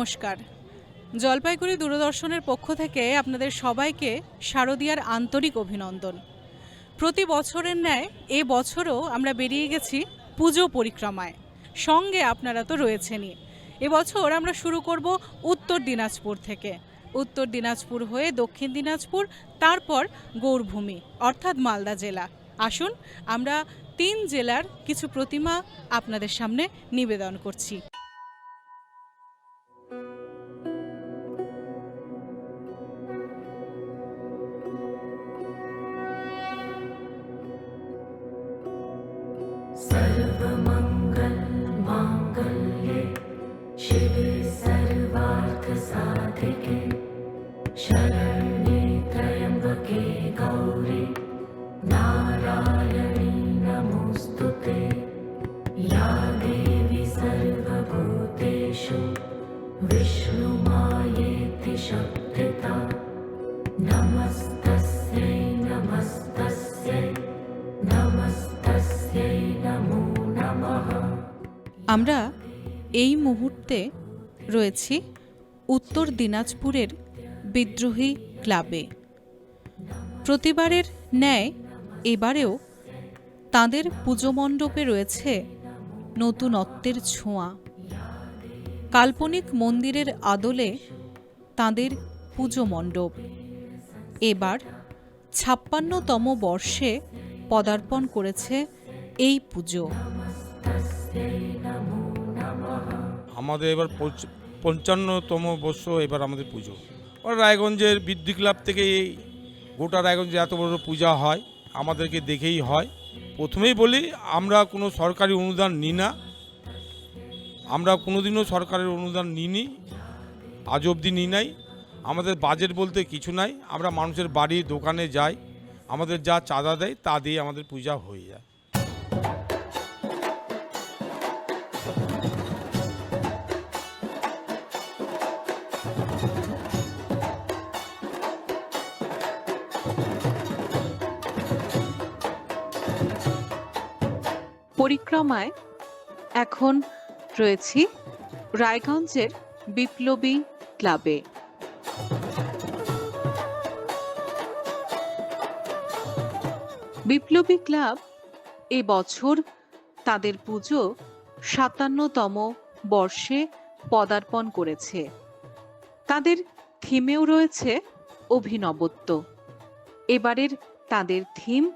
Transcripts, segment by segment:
নমস্কার। জলপাইগুড়ি দূরদর্শনের পক্ষ থেকে আপনাদের সবাইকে শারদীয়ার আন্তরিক অভিনন্দন। প্রতি বছরের ন্যায় এ বছরও আমরা বেরিয়ে গেছি পুজো পরিক্রমায়। সঙ্গে আপনারা তো রয়েছেনই। এবছর আমরা শুরু করব উত্তর দিনাজপুর থেকে। উত্তর দিনাজপুর হয়ে দক্ষিণ দিনাজপুর, তারপর গৌরভূমি, অর্থাৎ মালদা জেলা। আসুন, আমরা তিন জেলার কিছু প্রতিমা আপনাদের সামনে নিবেদন করছি। এই মুহূর্তে রয়েছি উত্তর দিনাজপুরের বিদ্রোহী ক্লাবে। প্রতিবারের ন্যায় এবারেও তাদের পুজো মণ্ডপে রয়েছে নতুনত্বের ছোঁয়া। কাল্পনিক মন্দিরের আদলে তাদের পুজো মণ্ডপ এবার ছাপ্পান্নতম বর্ষে পদার্পণ করেছে এই পুজো। আমাদের এবার পঞ্চান্নতম বর্ষ এবার আমাদের পুজো। রায়গঞ্জের বৃদ্ধি ক্লাব থেকে গোটা রায়গঞ্জে এত বড় পূজা হয়, আমাদেরকে দেখেই হয়। প্রথমেই বলি, আমরা কোনো সরকারি অনুদান নিই না। আমরা কোনোদিনও সরকারের অনুদান নিইনি, আজ অবধি নিই নাই। আমাদের বাজেট বলতে কিছু নাই। আমরা মানুষের বাড়ি, দোকানে যাই, আমাদের যা চাঁদা দেয় তা দিয়ে আমাদের পূজা হয়ে যায়। পরিক্রমায় এখন রয়েছি রায়গঞ্জের বিপ্লবী ক্লাবে। বিপ্লবী ক্লাব এ বছর তাদের পুজো সাতান্নতম বর্ষে পদার্পণ করেছে। তাদের থিমেও রয়েছে অভিনবত্ব। এবারের তাদের থিম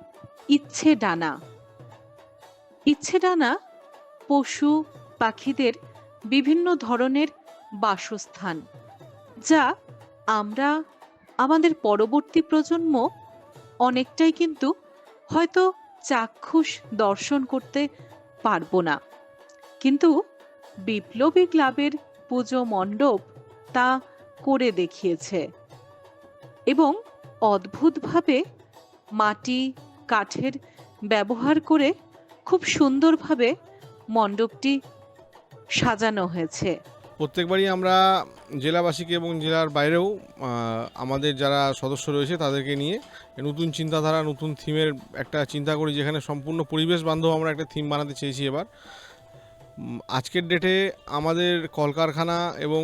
ইচ্ছে ডানা। ইচ্ছে ডানা পশু পাখিদের বিভিন্ন ধরনের বাসস্থান, যা আমরা, আমাদের পরবর্তী প্রজন্ম অনেকটাই কিন্তু হয়তো চাক্ষুষ দর্শন করতে পারব না। কিন্তু বিপ্লবী ক্লাবের পুজো মণ্ডপ তা করে দেখিয়েছে এবং অদ্ভুতভাবে মাটি, কাঠের ব্যবহার করে খুব সুন্দরভাবে মণ্ডপটি সাজানো হয়েছে। প্রত্যেকবারই আমরা জেলাবাসীকে এবং জেলার বাইরেও আমাদের যারা সদস্য রয়েছে তাদেরকে নিয়ে নতুন চিন্তাধারা, নতুন থিমের একটা চিন্তা করি, যেখানে সম্পূর্ণ পরিবেশ বান্ধব আমরা একটা থিম বানাতে চেয়েছি এবার। আজকের ডেটে আমাদের কলকারখানা এবং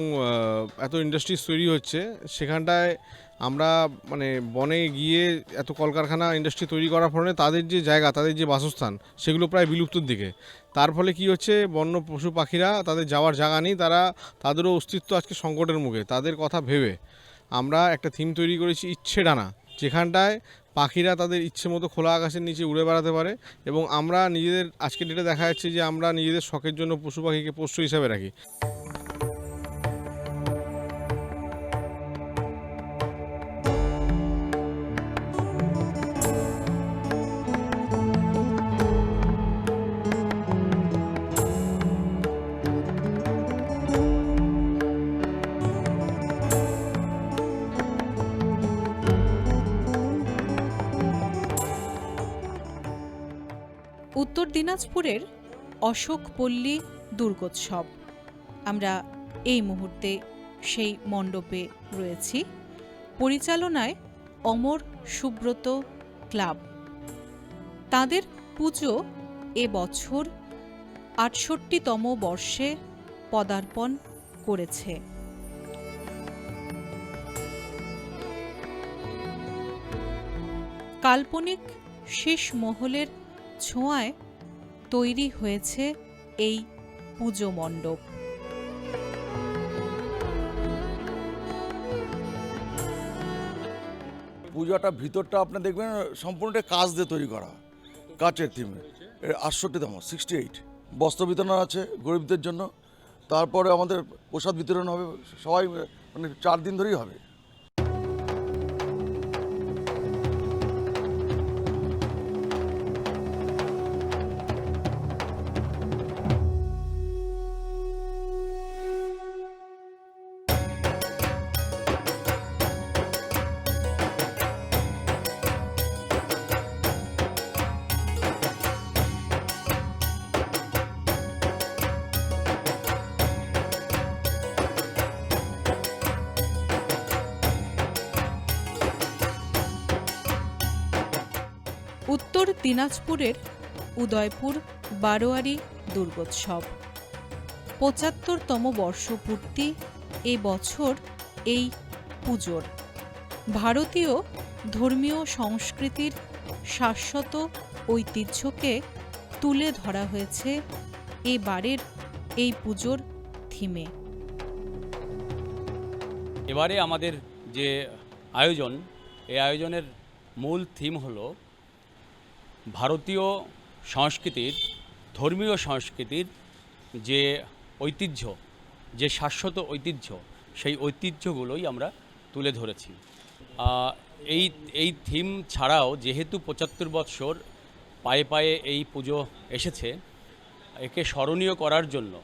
এত ইন্ডাস্ট্রিজ তৈরি হচ্ছে, সেখানটায় আমরা মানে বনে গিয়ে এত কলকারখানা ইন্ডাস্ট্রি তৈরি করার ফলে তাদের যে জায়গা, তাদের যে বাসস্থান, সেগুলো প্রায় বিলুপ্তর দিকে। তার ফলে কি হচ্ছে, বন্য পশু পাখিরা তাদের যাওয়ার জায়গা নেই, তারা, তাদেরও অস্তিত্ব আজকে সংকটের মুখে, তাদের কথা ভেবে। আমরা একটা থিম তৈরি করেছি, ইচ্ছে ডানা, যেখানটায় পাখিরা তাদের ইচ্ছে মতো খোলা আকাশের নিচে উড়ে বেড়াতে পারে এবং আমরা নিজেদের, আজকের ডেটে দেখা যাচ্ছে যে আমরা নিজেদের শখের জন্য পশু পাখিকে পোষ্য হিসাবে রাখি। দিনাজপুরের অশোকপল্লী দুর্গোৎসব। আমরা এই মুহূর্তে সেই মণ্ডপে রয়েছি। পরিচালনায় অমর সুব্রত ক্লাব। তাদের পুজো এ বছর আটষট্টিতম বর্ষে পদার্পণ করেছে। কাল্পনিক শেষ মহলের ছোঁয়ায় তৈরি হয়েছে এই পুজো মণ্ডপ। পূজাটা ভিতরটা আপনি দেখবেন সম্পূর্ণটা কাজ দিয়ে তৈরি করা, কাচের থিমে আটষট্টি দাম সিক্সটি এইট বস্ত্র বিতরণ আছে গরিবদের জন্য, তারপরে আমাদের প্রসাদ বিতরণ হবে, সবাই মানে চার দিন ধরেই হবে। উত্তর দিনাজপুরের উদয়পুর, বারোয়ারি দুর্গোৎসব। পঁচাত্তরতম বর্ষপূর্তি এ বছর এই পুজোর। ভারতীয় ধর্মীয় সংস্কৃতির শাশ্বত ঐতিহ্যকে তুলে ধরা হয়েছে এবারের এই পুজোর থিমে। এবারে আমাদের যে আয়োজন এই আয়োজনের মূল থিম হলো ভারতীয় সংস্কৃতির, ধর্মীয় সংস্কৃতির যে ঐতিহ্য, যে শাশ্বত ঐতিহ্য, সেই ঐতিহ্যগুলোই আমরা তুলে ধরেছি। এই এই থিম ছাড়াও যেহেতু পঁচাত্তর বৎসর পায়ে পায়ে এই পুজো এসেছে, একে স্মরণীয় করার জন্য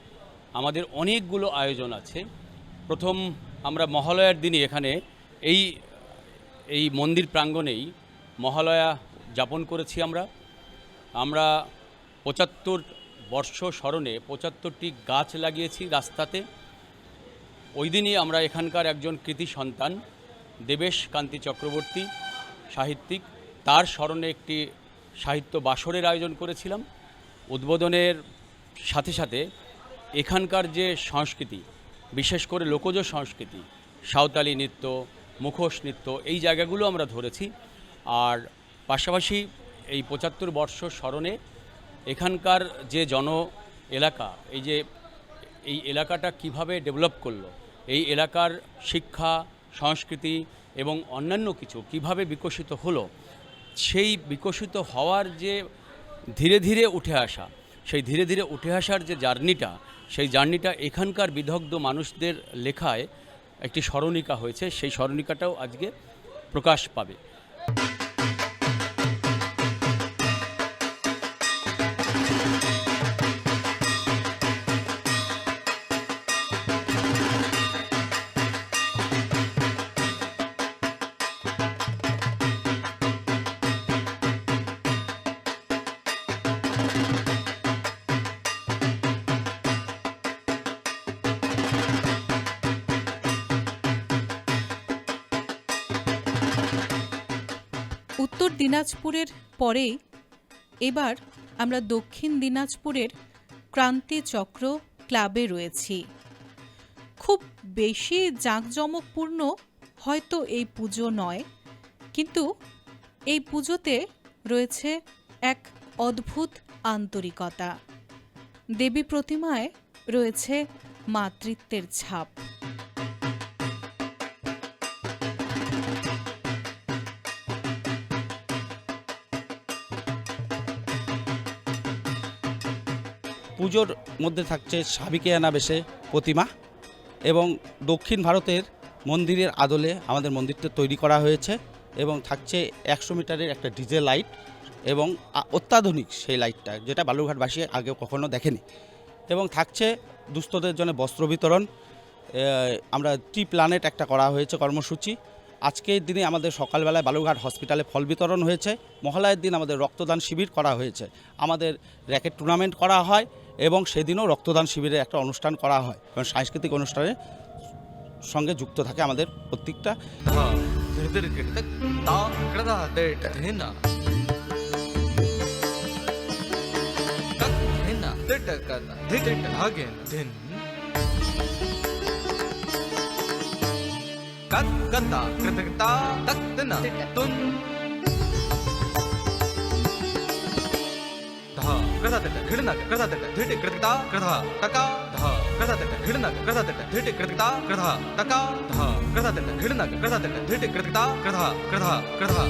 আমাদের অনেকগুলো আয়োজন আছে। প্রথম আমরা মহালয়ার দিনই এখানে এই এই মন্দির প্রাঙ্গণেই মহালয়া যাপন করেছি আমরা। আমরা পঁচাত্তর বর্ষ স্মরণে পঁচাত্তরটি গাছ লাগিয়েছি রাস্তাতে। ওই দিনই আমরা এখানকার একজন কৃতি সন্তান, দেবেশ কান্তি চক্রবর্তী, সাহিত্যিক, তার স্মরণে একটি সাহিত্য বাসরের আয়োজন করেছিলাম। উদ্বোধনের সাথে সাথে এখানকার যে সংস্কৃতি, বিশেষ করে লোকজ সংস্কৃতি, সাঁওতালি নৃত্য, মুখোশ নৃত্য, এই জায়গাগুলো আমরা ধরেছি। আর পাশাপাশি এই পঁচাত্তর বর্ষ স্মরণে এখানকার যে জন এলাকা, এই যে এই এলাকাটা কীভাবে ডেভেলপ করল, এই এলাকার শিক্ষা, সংস্কৃতি এবং অন্যান্য কিছু কীভাবে বিকশিত হলো, সেই বিকশিত হওয়ার যে ধীরে ধীরে উঠে আসা, সেই ধীরে ধীরে উঠে আসার যে জার্নিটা, সেই জার্নিটা এখানকার বিদগ্ধ মানুষদের লেখায় একটি স্মরণিকা হয়েছে, সেই স্মরণিকাটাও আজকে প্রকাশ পাবে। দিনাজপুরের পরেই এবার আমরা দক্ষিণ দিনাজপুরের ক্রান্তি চক্র ক্লাবে রয়েছি। খুব বেশি জাঁকজমকপূর্ণ হয়তো এই পুজো নয়, কিন্তু এই পুজোতে রয়েছে এক অদ্ভুত আন্তরিকতা। দেবী প্রতিমায় রয়েছে মাতৃত্বের ছাপ। পুজোর মধ্যে থাকছে সাবিকে আনা বেশে প্রতিমা এবং দক্ষিণ ভারতের মন্দিরের আদলে আমাদের মন্দিরটা তৈরি করা হয়েছে এবং থাকছে একশো মিটারের একটা ডিজে লাইট এবং অত্যাধুনিক সেই লাইটটা, যেটা বালুরঘাটবাসী আগে কখনো দেখেনি। এবং থাকছে দুস্থদের জন্য বস্ত্র বিতরণ আমরা টি প্ল্যানেট একটা করা হয়েছে কর্মসূচি। আজকের দিনে আমাদের সকালবেলায় বালুরঘাট হসপিটালে ফল বিতরণ হয়েছে। মহালয়ের দিন আমাদের রক্তদান শিবির করা হয়েছে। আমাদের র্যাকেট টুর্নামেন্ট করা হয়। এবং সেদিনও রক্তদান শিবিরের একটা অনুষ্ঠান করা হয় এবং সাংস্কৃতিক অনুষ্ঠানের সঙ্গে যুক্ত থাকে আমাদের প্রত্যেকটা ಕತ್ ಕತ್ತ ಕೃತಕತ ತಕ್ತನ ತುನ್ கதத்தட்ட கிடநாக கதத்தட்ட திருட்டு கிடத்தா கிரதா தக்கா தஹ கதத்தட்ட கிடநாக கதத்தட்ட திருட்டு கிடத்தா கிரதா தக்கா தஹ கதத்தட்ட கிடநாக கதத்தட்ட திருட்டு கிடத்தா கிரதா கிரதா கிரதா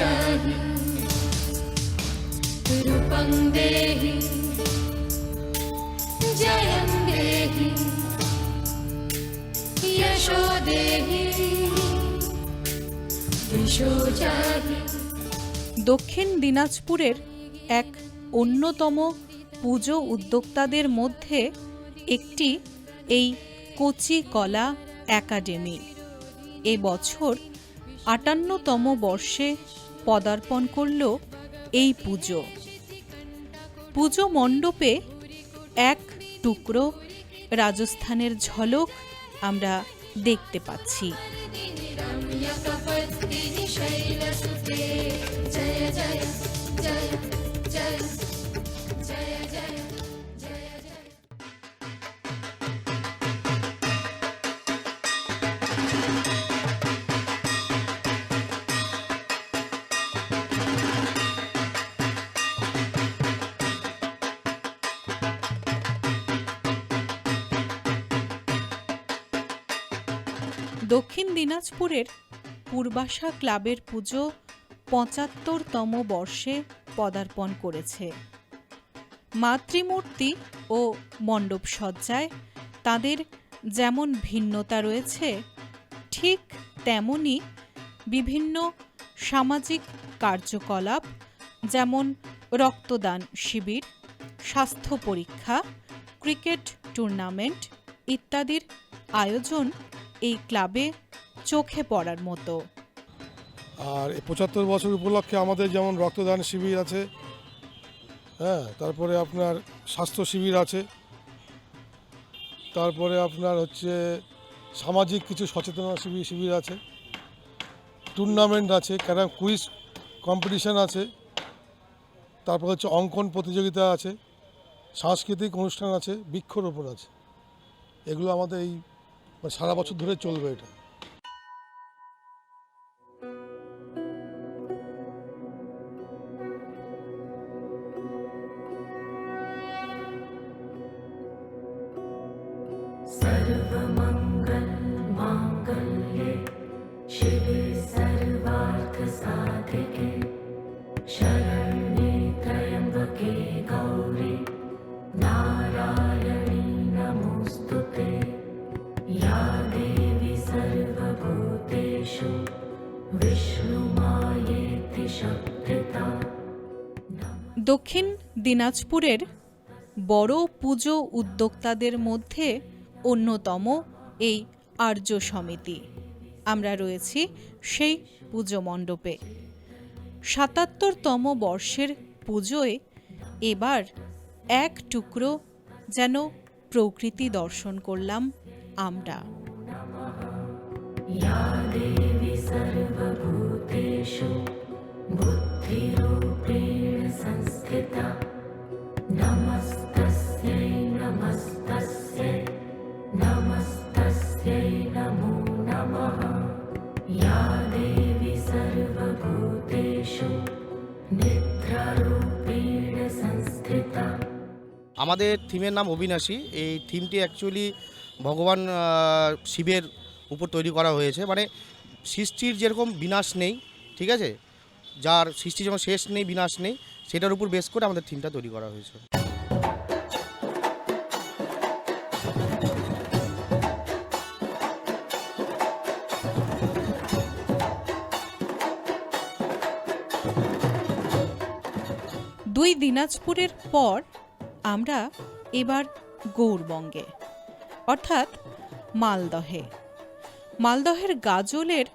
दिशो जहि रूपं देहि जयं देहि यशो देहि दिशो जहि দক্ষিণ দিনাজপুরের এক অন্যতম পুজো উদ্যোক্তাদের মধ্যে একটি এই কচি কলা একাডেমি এ বছর আটান্নতম বর্ষে পদার্পণ করল এই পুজো। পুজো মণ্ডপে এক টুকরো রাজস্থানের ঝলক আমরা দেখতে পাচ্ছি। জয় জয় জয় জয় জয় দক্ষিণ দিনাজপুরের পূর্বাশা ক্লাবের পুজো পঁচাত্তরতম বর্ষে পদার্পণ করেছে। মাতৃমূর্তি ও মণ্ডপ সজ্জায় তাদের যেমন ভিন্নতা রয়েছে, ঠিক তেমনি বিভিন্ন সামাজিক কার্যকলাপ যেমন রক্তদান শিবির, স্বাস্থ্য পরীক্ষা, ক্রিকেট টুর্নামেন্ট ইত্যাদির আয়োজন এই ক্লাবে চোখে পড়ার মতো। আর পঁচাত্তর বছর উপলক্ষে আমাদের যেমন রক্তদান শিবির আছে হ্যাঁ তারপরে আপনার স্বাস্থ্য শিবির আছে, তারপরে আপনার হচ্ছে সামাজিক কিছু সচেতনতা শিবির শিবির আছে টুর্নামেন্ট আছে, ক্যারাম কুইজ কম্পিটিশান আছে, তারপর হচ্ছে অঙ্কন প্রতিযোগিতা আছে, সাংস্কৃতিক অনুষ্ঠান আছে, বৃক্ষরোপণ আছে। এগুলো আমাদের এই সারা বছর ধরে চলবে এটা। দক্ষিণ দিনাজপুরের বড় পুজো উদ্যোক্তাদের মধ্যে অন্যতম এই আর্য সমিতি। আমরা রয়েছি সেই পুজো মণ্ডপে। সাতাত্তরতম বর্ষের পুজোয় এবার এক টুকরো যেন প্রকৃতি দর্শন করলাম আমরা। দেবী সর্বভূতেষু বুদ্ধিরূপে আমাদের থিমের নাম অবিনাশী। এই থিমটি অ্যাকচুয়ালি ভগবান শিবের উপর তৈরি করা হয়েছে। মানে সৃষ্টির যেরকম বিনাশ নেই, ঠিক আছে? যার সৃষ্টি যেমন শেষ নেই, বিনাশ নেই সেটার উপর বেস করে আমাদের থিমটা তৈরি করা হয়েছে। দুই দিনাজপুরের পর আমরা এবার গৌরবঙ্গে, অর্থাৎ মালদহে। মালদহের গাজলের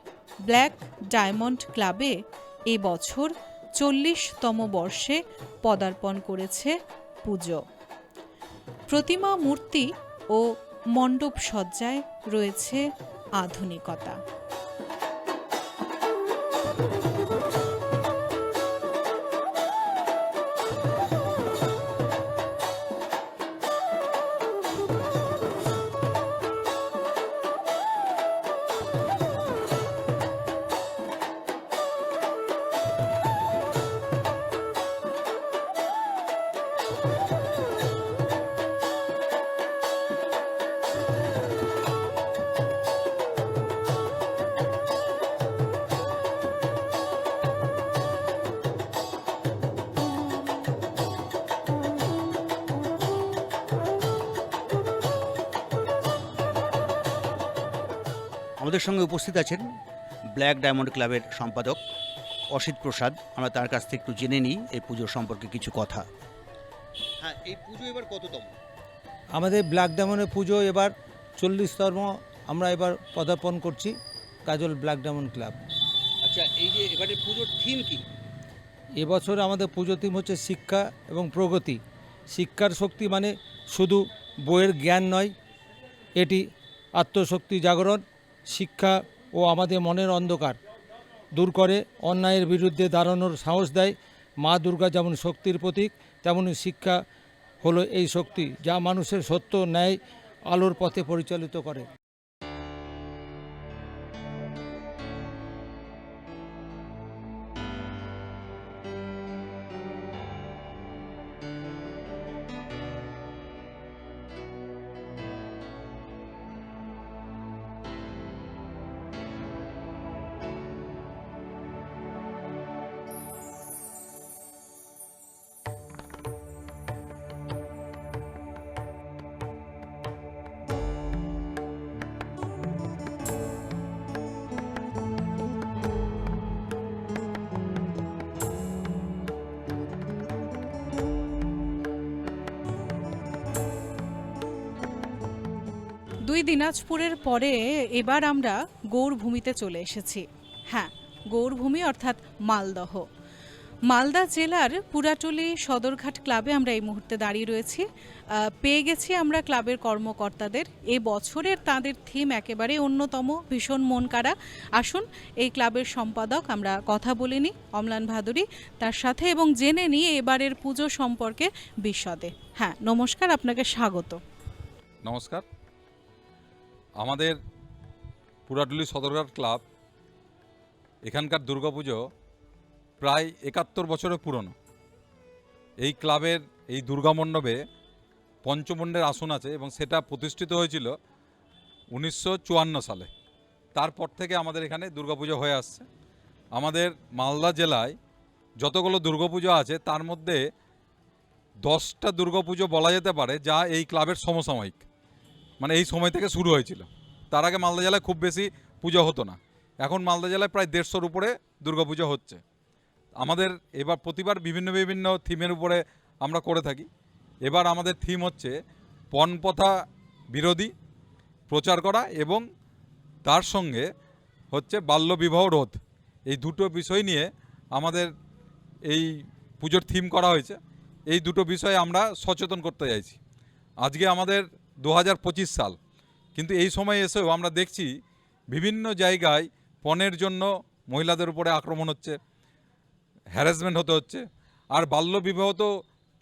ব্ল্যাক ডায়মন্ড ক্লাবে এবছর বছর চল্লিশতম বর্ষে পদার্পণ করেছে পুজো। প্রতিমা মূর্তি ও মণ্ডপ সজ্জায় রয়েছে আধুনিকতা। আমাদের সঙ্গে উপস্থিত আছেন ব্ল্যাক ডায়মন্ড ক্লাবের সম্পাদক অসিত প্রসাদ। আমরা তার কাছ থেকে একটু জেনে নিই এই পুজো সম্পর্কে কিছু কথা। হ্যাঁ এই পুজো এবার কততম? আমাদের ব্ল্যাক ডায়মন্ডের পুজো এবার চল্লিশতম। আমরা এবার পদার্পণ করছি কাজল ব্ল্যাক ডায়মন্ড ক্লাব। আচ্ছা এই যে এবারে পুজোর থিম কি? এবছর আমাদের পুজো থিম হচ্ছে শিক্ষা এবং প্রগতি। শিক্ষার শক্তি মানে শুধু বইয়ের জ্ঞান নয় এটি আত্মশক্তি জাগরণ। শিক্ষা ও আমাদের মনের অন্ধকার দূর করে, অন্যায়ের বিরুদ্ধে দাঁড়ানোর সাহস দেয়। মা দুর্গা যেমন শক্তির প্রতীক, তেমনি শিক্ষা হলো এই শক্তি যা মানুষের সত্য, ন্যায়, আলোর পথে পরিচালিত করে। দুই দিনাজপুরের পরে এবার আমরা গৌরভূমিতে চলে এসেছি। হ্যাঁ গৌরভূমি অর্থাৎ মালদহ। মালদা জেলার পুরাটলি সদরঘাট ক্লাবে আমরা এই মুহূর্তে দাঁড়িয়ে রয়েছি। পেয়ে গেছি আমরা ক্লাবের কর্মকর্তাদের। এ বছরের তাদের থিম একেবারে অন্যতম, ভীষণ মন কাড়া। আসুন, এই ক্লাবের সম্পাদক আমরা কথা বলে নিই, অমলান ভাদুরী তার সাথে এবং জেনে নিই এবারের পুজো সম্পর্কে বিশদে। হ্যাঁ নমস্কার, আপনাকে স্বাগত। নমস্কার। আমাদের পুরাটুলি সদরঘাট ক্লাব, এখানকার দুর্গাপুজো প্রায় একাত্তর বছরের পুরনো। এই ক্লাবের এই দুর্গা মণ্ডপে পঞ্চমণ্ডের আসন আছে এবং সেটা প্রতিষ্ঠিত হয়েছিল উনিশশো চুয়ান্ন সালে। তারপর থেকে আমাদের এখানে দুর্গাপুজো হয়ে আসছে। আমাদের মালদা জেলায় যতগুলো দুর্গাপুজো আছে, তার মধ্যে দশটা দুর্গাপুজো বলা যেতে পারে, যা এই ক্লাবের সমসাময়িক। মানে এই সময় থেকে শুরু হয়েছিল। তার আগে মালদা জেলায় খুব বেশি পুজো হতো না। এখন মালদা জেলায় প্রায় দেড়শোর উপরে দুর্গাপুজো হচ্ছে। আমাদের এবার প্রতিবার বিভিন্ন বিভিন্ন থিমের উপরে আমরা করে থাকি। এবার আমাদের থিম হচ্ছে পণপথা বিরোধী প্রচার করা এবং তার সঙ্গে হচ্ছে বাল্যবিবাহ রোধ। এই দুটো বিষয় নিয়ে আমাদের এই পুজোর থিম করা হয়েছে। এই দুটো বিষয়ে আমরা সচেতন করতে চাইছি। আজকে আমাদের দু হাজার পঁচিশ সাল। কিন্তু এই সময় এসেও আমরা দেখছি বিভিন্ন জায়গায় পণের জন্য মহিলাদের উপরে আক্রমণ হচ্ছে হ্যারাসমেন্ট হতে হচ্ছে, আর বাল্যবিবাহ তো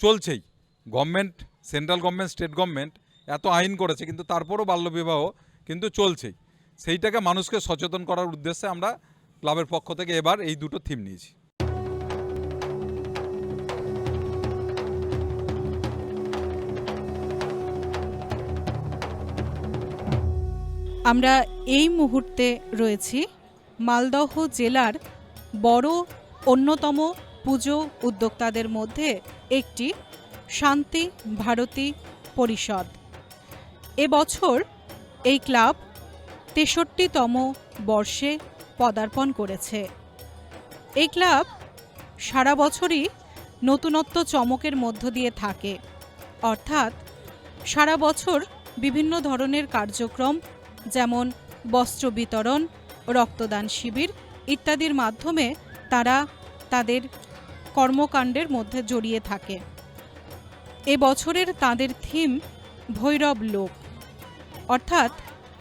চলছেই। Government central government state government এত আইন করেছে, কিন্তু তারপরও বাল্যবিবাহ কিন্তু চলছেই। সেইটাকে মানুষকে সচেতন করার উদ্দেশ্যে আমরা ক্লাবের পক্ষ থেকে এবার এই দুটো থিম নিয়েছি। আমরা এই মুহূর্তে রয়েছি মালদহ জেলার বড় অন্যতম পুজো উদ্যোক্তাদের মধ্যে একটি শান্তি ভারতী পরিষদ। এবছর এই ক্লাব তেষট্টিতম বর্ষে পদার্পণ করেছে। এই ক্লাব সারা বছরই নতুনত্ব চমকের মধ্য দিয়ে থাকে। অর্থাৎ সারা বছর বিভিন্ন ধরনের কার্যক্রম যেমন বস্ত্র বিতরণ, রক্তদান শিবির ইত্যাদির মাধ্যমে তারা তাদের কর্মকাণ্ডের মধ্যে জড়িয়ে থাকে। এ বছরের তাদের থিম ভৈরব লোক। অর্থাৎ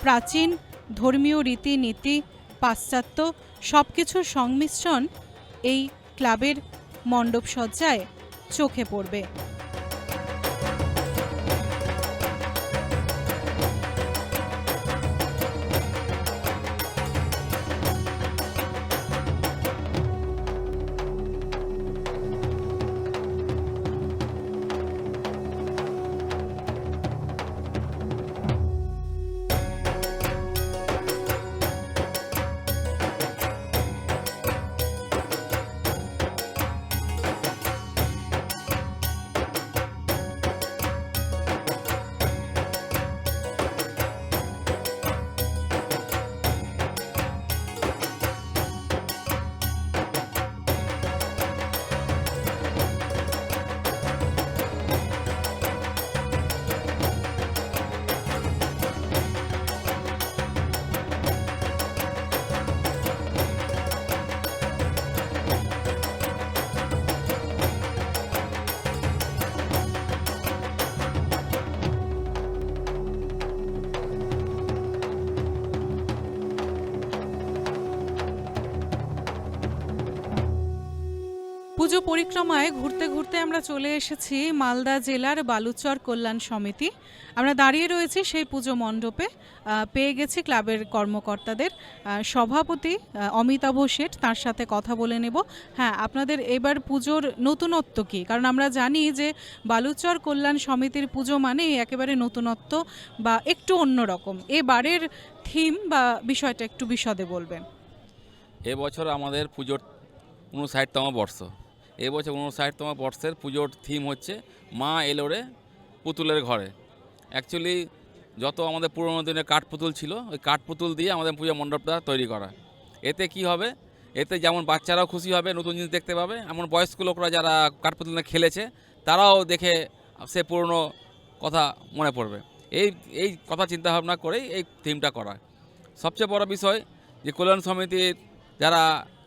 প্রাচীন ধর্মীয় রীতিনীতি, পাশ্চাত্য সব কিছুর সংমিশ্রণ এই ক্লাবের মণ্ডপসজ্জায় চোখে পড়বে। পরিক্রমায় ঘুরতে ঘুরতে আমরা চলে এসেছি মালদা জেলার বালুচর কল্যাণ সমিতি। আমরা দাঁড়িয়ে রয়েছি সেই পুজো মণ্ডপে। পেয়ে গেছি ক্লাবের কর্মকর্তাদের। সভাপতি অমিতাভ শেঠ, তার সাথে কথা বলে নেব। হ্যাঁ আপনাদের এবার পুজোর নতুনত্ব কী? কারণ আমরা জানি যে বালুচর কল্যাণ সমিতির পুজো মানে একেবারে নতুনত্ব বা একটু অন্যরকম এবারের থিম বা বিষয়টা একটু বিশদে বলবেন। এবছর আমাদের পুজোর উনষাটতম বর্ষ। এবছর উনষাটতম বর্ষের পুজোর থিম হচ্ছে মা এলোরে পুতুলের ঘরে। অ্যাকচুয়ালি যত আমাদের পুরোনো দিনের কাঠ পুতুল ছিল, ওই কাঠ পুতুল দিয়ে আমাদের পুজো মণ্ডপটা তৈরি করা। এতে কি হবে? এতে যেমন বাচ্চারাও খুশি হবে, নতুন জিনিস দেখতে পাবে, এমন বয়স্ক লোকরা যারা কাঠ পুতুল খেলেছে, তারাও দেখে সে পুরনো কথা মনে পড়বে। এই এই কথা চিন্তা ভাবনা করেই এই থিমটা করা। সবচেয়ে বড় বিষয় যে কল্যাণ সমিতির যারা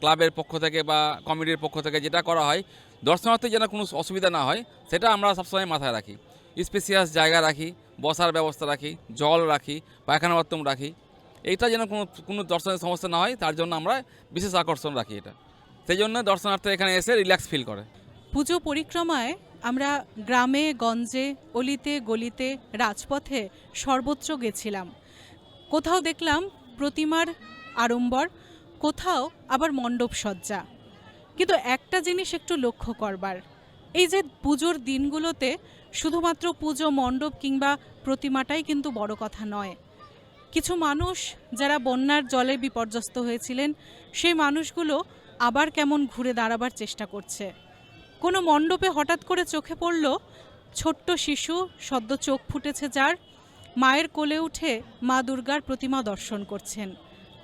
ক্লাবের পক্ষ থেকে বা কমিটির পক্ষ থেকে যেটা করা হয় দর্শনার্থী যেন কোনো অসুবিধা না হয়, সেটা আমরা সবসময় মাথায় রাখি। স্পেসিয়াস জায়গা রাখি, বসার ব্যবস্থা রাখি, জল রাখি, পায়খানা বাথরুম রাখি। এইটা যেন কোনো কোনো দর্শনের সমস্যা না হয়, তার জন্য আমরা বিশেষ আকর্ষণ রাখি এটা। সেই জন্য দর্শনার্থী এখানে এসে রিল্যাক্স ফিল করে। পুজো পরিক্রমায় আমরা গ্রামে, গঞ্জে, অলিতে, গলিতে, রাজপথে সর্বত্র গেছিলাম। কোথাও দেখলাম প্রতিমার আড়ম্বর কোথাও আবার মণ্ডপ সজ্জা কিন্তু একটা জিনিস একটু লক্ষ্য করবার। এই যে পুজোর দিনগুলোতে শুধুমাত্র পুজো, মণ্ডপ কিংবা প্রতিমাটাই কিন্তু বড় কথা নয়। কিছু মানুষ যারা বন্যার জলে বিপর্যস্ত হয়েছিলেন, সেই মানুষগুলো আবার কেমন ঘুরে দাঁড়াবার চেষ্টা করছে। কোনো মণ্ডপে হঠাৎ করে চোখে পড়ল ছোট্ট শিশু, সদ্য চোখ ফুটেছে যার, মায়ের কোলে উঠে মা দুর্গার প্রতিমা দর্শন করছেন।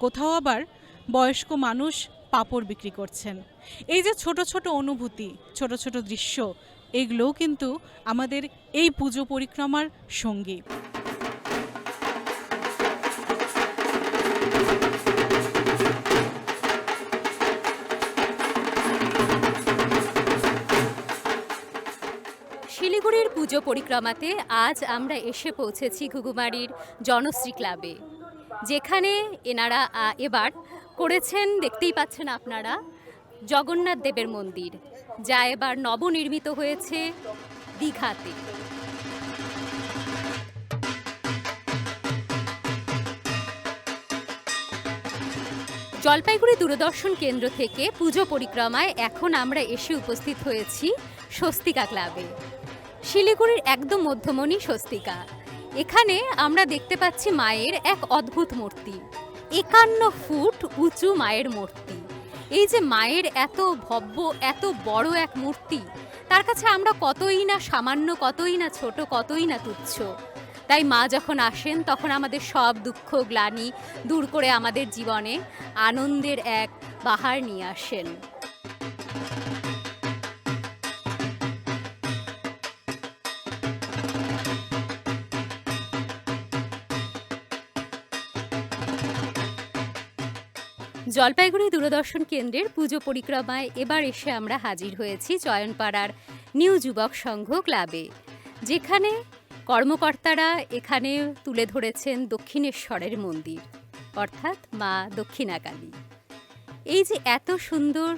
কোথাও আবার বয়স্ক মানুষ পাপড় বিক্রি করছেন। এই যে ছোট ছোট অনুভূতি, ছোট ছোট দৃশ্য, এগুলোও কিন্তু আমাদের এই পুজো পরিক্রমার সঙ্গী। শিলিগুড়ির পুজো পরিক্রমাতে আজ আমরা এসে পৌঁছেছি ঘুঘুমারির জনশ্রী ক্লাবে। যেখানে এনারা এবার করেছেন, দেখতেই পাচ্ছেন আপনারা, জগন্নাথ দেবের মন্দির, যা এবার নবনির্মিত হয়েছে দীঘাতে। জলপাইগুড়ি দূরদর্শন কেন্দ্র থেকে পুজো পরিক্রমায় এখন আমরা এসে উপস্থিত হয়েছি স্বস্তিকা ক্লাবে। শিলিগুড়ির একদম মধ্যমণি স্বস্তিকা। এখানে আমরা দেখতে পাচ্ছি মায়ের এক অদ্ভুত মূর্তি। একান্ন ফুট উঁচু মায়ের মূর্তি। এই যে মায়ের এত ভব্য, এত বড় এক মূর্তি, তার কাছে আমরা কতই না সামান্য, কতই না ছোট, কতই না তুচ্ছ। তাই মা যখন আসেন, তখন আমাদের সব দুঃখ, গ্লানি দূর করে আমাদের জীবনে আনন্দের এক বাহার নিয়ে আসেন। জলপাইগুড়ি দূরদর্শন কেন্দ্রের পুজো পরিক্রমায় এবার এসে আমরা হাজির হয়েছি চয়নপাড়ার নিউ যুবক সংঘ ক্লাবে। যেখানে কর্মকর্তারা এখানে তুলে ধরেছেন দক্ষিণেশ্বরের মন্দির, অর্থাৎ মা দক্ষিণাকালী। এই যে এত সুন্দর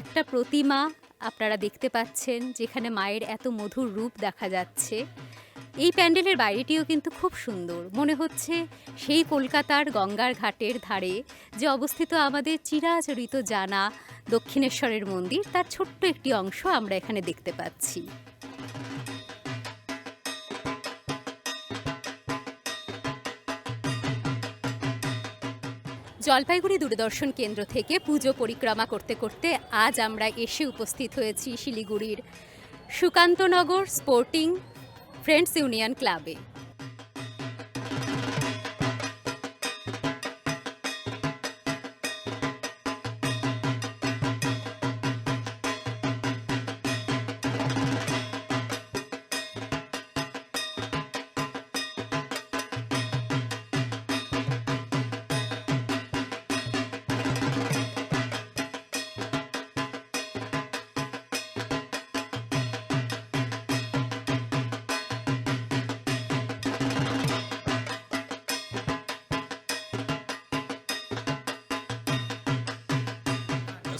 একটা প্রতিমা আপনারা দেখতে পাচ্ছেন, যেখানে মায়ের এত মধুর রূপ দেখা যাচ্ছে এই প্যান্ডেলের বাইরেটিও কিন্তু খুব সুন্দর। মনে হচ্ছে সেই কলকাতার গঙ্গার ঘাটের ধারে যে অবস্থিত আমাদের চিরাচরিত জানা দক্ষিণেশ্বরের মন্দির, তার ছোট্ট একটি অংশ আমরা এখানে দেখতে পাচ্ছি। জলপাইগুড়ি দূরদর্শন কেন্দ্র থেকে পুজো পরিক্রমা করতে করতে আজ আমরা এসে উপস্থিত হয়েছি শিলিগুড়ির সুকান্তনগর স্পোর্টিং ফ্রেন্ডস ইউনিয়ন ক্লাবে।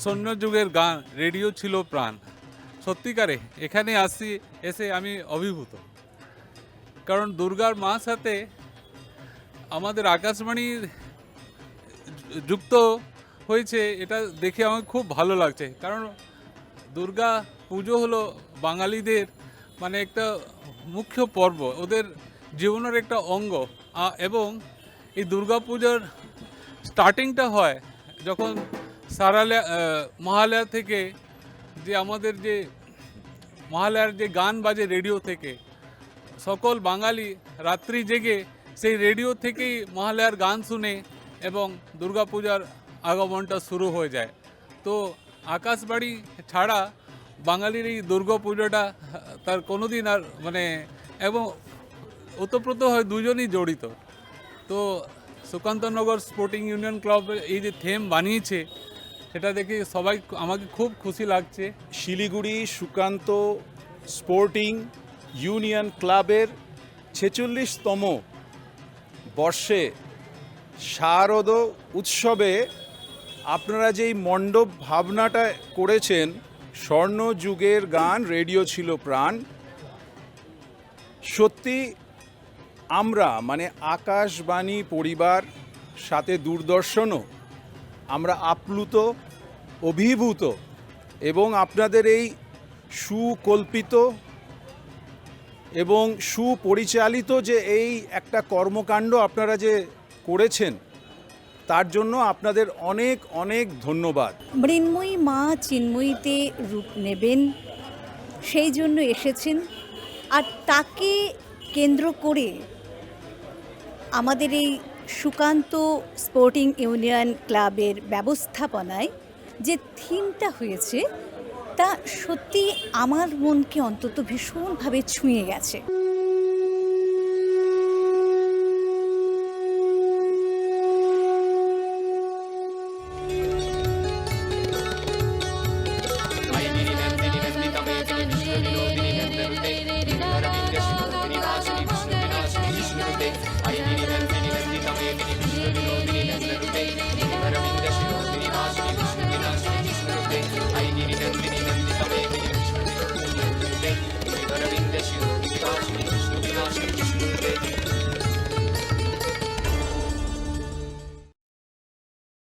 স্বর্ণ যুগের গান, রেডিও ছিল প্রাণ। সত্যিকারে, এখানে আসি, এসে আমি অভিভূত। কারণ দুর্গার মা সাথে আমাদের আকাশবাণী যুক্ত হয়েছে, এটা দেখে আমার খুব ভালো লাগছে। কারণ দুর্গা পুজো হলো বাঙালিদের মানে একটা মুখ্য পর্ব, ওদের জীবনের একটা অঙ্গ। এবং এই দুর্গা পুজোর স্টার্টিংটা হয় যখন সারালয়া আহ, মহালয়া থেকে যে আমাদের যে মহালয়ার যে গান বাজে রেডিও থেকে সকল বাঙালি রাত্রি জেগে সেই রেডিও থেকেই মহালয়ার গান শুনে এবং দুর্গাপূজার আগমনটা শুরু হয়ে যায়। তো আকাশবাড়ি ছাড়া বাঙালির এই দুর্গাপুজোটা তার কোনোদিন আর মানে এবং ওতপ্রোত হয় দুজনই জড়িত। তো সুকান্তনগর স্পোর্টিং ইউনিয়ন ক্লাব এই যে থেম বানিয়েছে সেটা দেখে সবাই আমাকে খুব খুশি লাগছে। শিলিগুড়ি সুকান্ত স্পোর্টিং ইউনিয়ন ক্লাবের ছেচল্লিশতম বর্ষে শারদ উৎসবে আপনারা যেই মণ্ডপ ভাবনাটা করেছেন, স্বর্ণ যুগের গান, রেডিও ছিল প্রাণ। সত্যি আমরা মানে আকাশবাণী পরিবার, সাথে দূরদর্শনও আমরা আপ্লুত, অভিভূত এবং আপনাদের এই সুকল্পিত এবং সুপরিচালিত যে এই একটা কর্মকাণ্ড আপনারা যে করেছেন, তার জন্য আপনাদের অনেক অনেক ধন্যবাদ। মৃন্ময়ী মা চিন্ময়ীতে রূপ নেবেন, সেই জন্য এসেছেন। আর তাকে কেন্দ্র করে আমাদের এই সুকান্ত স্পোর্টিং ইউনিয়ন ক্লাবের ব্যবস্থাপনায় যে থিমটা হয়েছে, তা সত্যি আমার মনকে অন্তত ভীষণভাবে ছুঁয়ে গেছে।